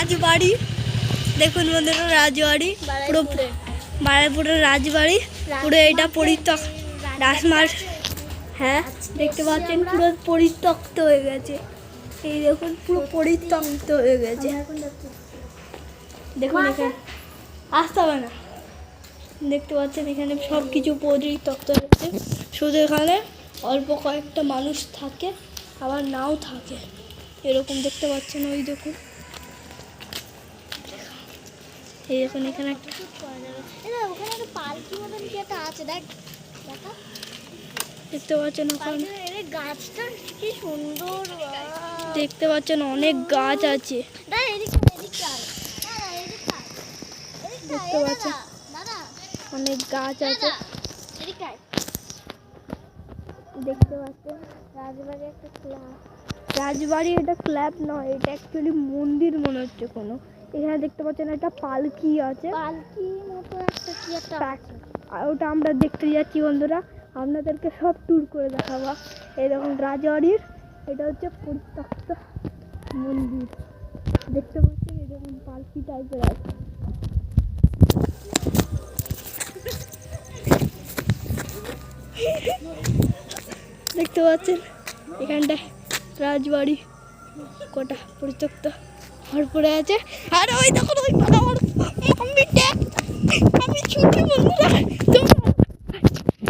রাজবাড়ি। দেখুন বন্ধুরা রাজবাড়ি। পুরো বারাইপুরের রাজবাড়ি। পুরো এটা পরিত্যক্ত। রাসমার হ্যাঁ দেখতে পাচ্ছেন পুরো পরিত্যক্ত হয়ে গেছে। এই দেখুন পুরো পরিত্যক্ত হয়ে গেছে। দেখুন এখানে। আসতে হবে না। দেখতে পাচ্ছেন এখানে সব কিছু পরিত্যক্ত হয়েছে শুধু এখানে অল্প কয়েকটা মানুষ থাকে আবার নাও থাকে। এরকম দেখতে পাচ্ছেন ওই দেখুন। এই দেখুন এখানে একটা ওখানে একটা মতন কি একটা আছে দেখ দেখা। দেখতে পাচ্ছেন ওখানে। গাছটা কি সুন্দর দেখতে পাচ্ছেন অনেক গাছ আছে। দেখতে পাচ্ছেন। অনেক গাছ আছে। দেখতে পাচ্ছেন। রাজবাড়ি একটা ক্লাব। রাজবাড়ি এটা ক্ল্যাব নয় এটা অ্যাকচুয়ালি মন্দির মনে হচ্ছে কোনো। এখানে দেখতে পাচ্ছেন একটা পালকি আছে। পালকি মতো একটা কি একটা ওটা আমরা দেখতে যাচ্ছি বন্ধুরা। আপনাদেরকে সব ট্যুর করে দেখাবো। এই দেখুন রাজবাড়ির এটা হচ্ছে পরিত্যক্ত মন্দির। দেখতে পাচ্ছেন এই দেখুন পালকি টাইপের আছে। দেখতে পাচ্ছেন এখানটায় রাজবাড়ি কটা পরিত্যক্ত ঘর পড়ে আছে। আর ওই দেখুন ওই আমার আমি আমি ছুটি বন্ধুরা